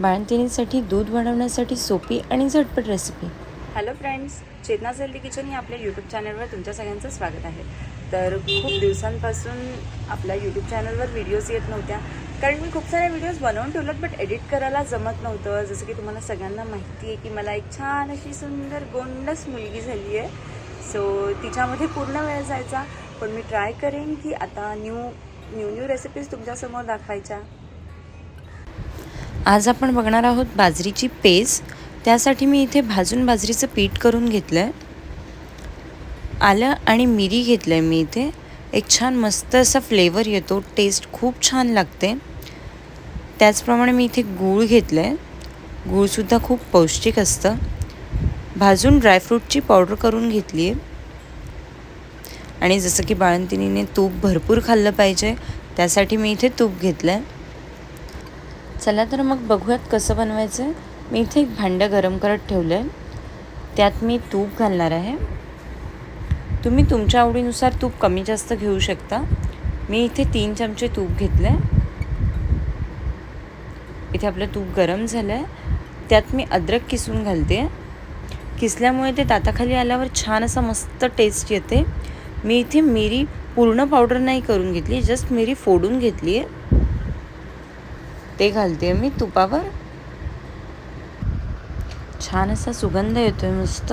बाळंतिणीसाठी दूध बनवण्यासाठी सोपी आणि झटपट recipe hello friends Chetana healthy kitchen या आपल्या यूट्यूब चॅनलवर तुमच्या सगळ्यांचं स्वागत आहे. तर खूप दिवसांपासून आपल्या यूट्यूब चॅनलवर व्हिडिओज येत नव्हत्या. कारण मी खूप साऱ्या व्हिडिओज बनवून ठेवल्यात बट एडिट करायला जमत नव्हतं. जसं की तुम्हाला सगळ्यांना माहिती आहे की मला एक छान अशी सुंदर गोंडस मुलगी झाली आहे. सो तिच्यामध्ये पूर्ण वेळ जायचा. पण मी ट्राय करेन की आता न्यू न्यू न्यू रेसिपीज तुमच्यासमोर दाखवायच्या. आज आपण बघणार आहोत बाजरीची पेज. त्यासाठी मी इथे भाजून बाजरीचं पीठ करून घेतलं आहे आलं आणि मिरी घेतलं आहे मी इथे. एक छान मस्त असा फ्लेवर येतो. टेस्ट खूप छान लागते. त्याचप्रमाणे मी इथे गूळ घेतलं आहे गूळसुद्धा खूप पौष्टिक असतं. भाजून ड्रायफ्रूटची पावडर करून घेतली आहे. आणि जसं की बाळंतिनीने तूप भरपूर खाल्लं पाहिजे त्यासाठी मी इथे तूप घेतलं आहे चला तर मग बघूयात कसं बनवायचं. आहे मी इथे एक भांडं गरम करत ठेवलं आहे त्यात मी तूप घालणार आहे. तुम्ही तुमच्या आवडीनुसार तूप कमी जास्त घेऊ शकता. मी इथे तीन चमचे तूप घेतलं आहे इथे आपलं तूप गरम झालं आहे त्यात मी अद्रक किसून घालते. किसल्यामुळे ते ताताखाली आल्यावर छान असा मस्त टेस्ट येते. मी इथे मिरी पूर्ण पावडर नाही करून घेतली जस्ट मिरी फोडून घेतली आहे ते घालते मी तुपावर. छान असा सुगंध येतोय मस्त.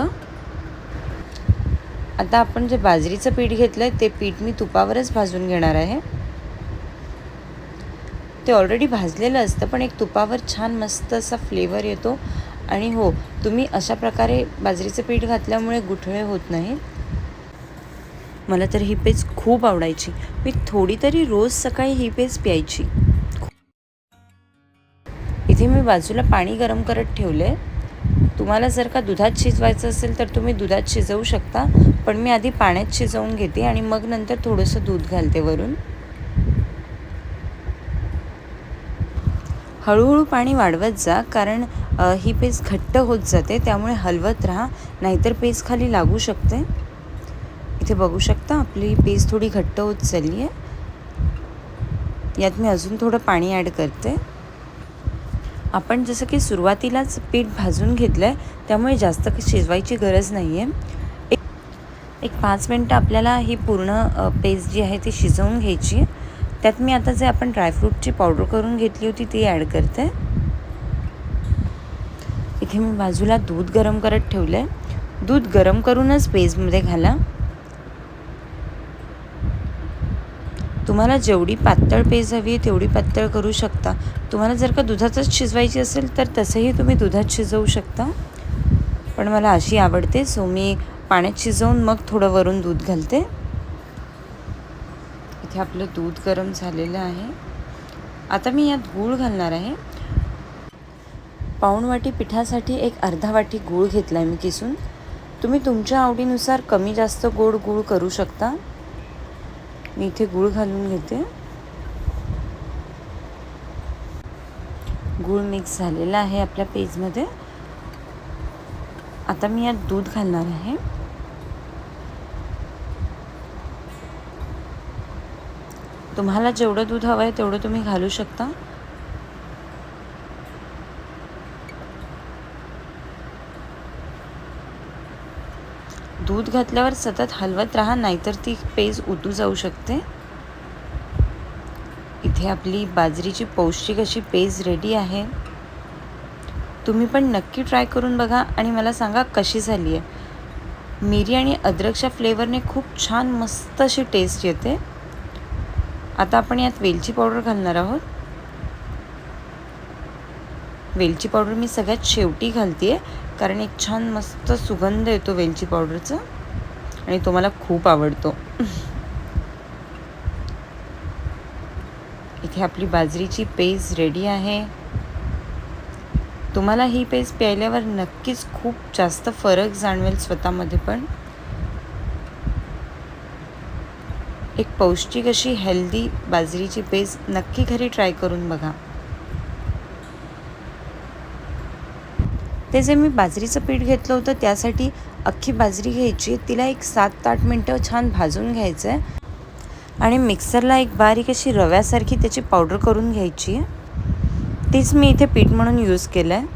आता आपण जे बाजरीचं पीठ घेतलंय ते पीठ मी तुपावरच भाजून घेणार आहे. ते ऑलरेडी भाजलेलं असतं पण एक तुपावर छान मस्त असा फ्लेवर येतो. आणि हो तुम्ही अशा प्रकारे बाजरीचं पीठ घातल्यामुळे गुठळे होत नाही. मला तर ही पेज खूप आवडायची. मी थोडी तरी रोज सकाळी ही पेज प्यायची. मी बाजूला पाणी गरम करत ठेवलं आहे तुम्हाला जर का दुधात शिजवायचं असेल तर तुम्ही दुधात शिजवू शकता पण मी आधी पाण्यात शिजवून घेते आणि मग नंतर थोडंसं दूध घालते वरून. हळूहळू पाणी वाढवत जा कारण ही पेज घट्ट होत जाते त्यामुळे हलवत राहा नाहीतर पेज खाली लागू शकते. इथे बघू शकता आपली पेज थोडी घट्ट होत चालली आहे यात मी अजून थोडं पाणी ॲड करते. आपण जसं की सुरुवातीलाच पीठ भाजून घेतलं आहे त्यामुळे जास्त शिजवायची गरज नाही आहे एक एक पाच मिनटं आपल्याला ही पूर्ण पेस्ट जी आहे ती शिजवून घ्यायची. त्यात मी आता जे आपण ड्रायफ्रूटची पावडर करून घेतली होती ती ॲड करते. इथे मी बाजूला दूध गरम करत ठेवलं आहे दूध गरम करूनच पेजमध्ये घाला. तुम्हाला जेवढी पातळ पेज हवी आहे तेवढी पातळ करू शकता. तुम्हाला जर का दुधातच शिजवायची असेल तर तसंही तुम्ही दुधात शिजवू शकता. पण मला अशी आवडते सो मी पाण्यात शिजवून मग थोडं वरून दूध घालते. इथे आपलं दूध गरम झालेलं आहे. आता मी यात गूळ घालणार आहे. पाऊण वाटी पिठासाठी एक अर्धा वाटी गूळ घेतला आहे मी किसून. तुम्ही तुमच्या आवडीनुसार कमी जास्त गोड गूळ करू शकता. मी इथे गूळ घालून घेते. गूळ मिक्स झालेला आहे आपल्या पेजमध्ये आता मी यात दूध घालणार आहे. तुम्हाला जेवढं दूध हवं आहे तेवढं तुम्ही घालू शकता. दूध घातल्यावर सतत हलवत राहा नाहीतर ती पेज उतू जाऊ शकते. इथे आपली बाजरीची पौष्टिक अशी पेज रेडी आहे. तुम्ही पण नक्की ट्राय करून बघा आणि मला सांगा कशी झाली आहे. मिरी आणि अद्रकच्या फ्लेवरने खूप छान मस्त अशी टेस्ट येते. आता आपण यात वेलची पावडर घालणार आहोत. वेलची पावडर मी सगळ्यात शेवटी घालते आहे कारण एक छान मस्त सुगंध येतो वेलची पावडरचा. आणि तो मला खूप आवडतो. इथे आपली बाजरीची पेज रेडी आहे. तुम्हाला ही पेज प्यायल्यावर नक्कीच खूप जास्त फरक जाणवेल स्वतःमध्ये पण. एक पौष्टिक अशी हेल्दी बाजरीची पेज नक्की घरी ट्राय करून बघा. ते जे मी बाजरीचं पीठ घेतलं होतं त्यासाठी अख्खी बाजरी घ्यायची. तिला एक सात आठ मिनटं छान भाजून घ्यायचं आहे आणि मिक्सरला एक बारीक अशी रव्यासारखी त्याची पावडर करून घ्यायची. तीच मी इथे पीठ म्हणून यूज केलं आहे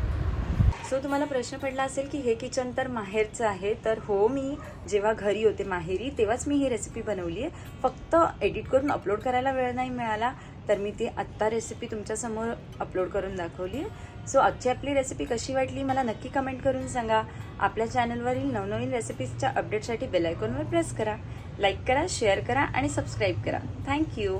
सो तुम्हाला प्रश्न पडला असेल की हे किचन तर माहेरचं आहे तर हो मी जेव्हा घरी होते माहेरी तेव्हाच मी ही रेसिपी बनवली आहे फक्त एडिट करून अपलोड करायला वेळ नाही मिळाला. तर मी ती आत्ता रेसिपी तुमच्यासमोर अपलोड करून दाखवली आहे. सो आजची आपली रेसिपी कशी वाटली मला नक्की कमेंट करून सांगा. आपल्या चॅनलवरील नवनवीन रेसिपीजच्या अपडेटसाठी बेलायकॉनवर प्रेस करा. लाईक करा शेअर करा आणि सबस्क्राईब करा. थँक्यू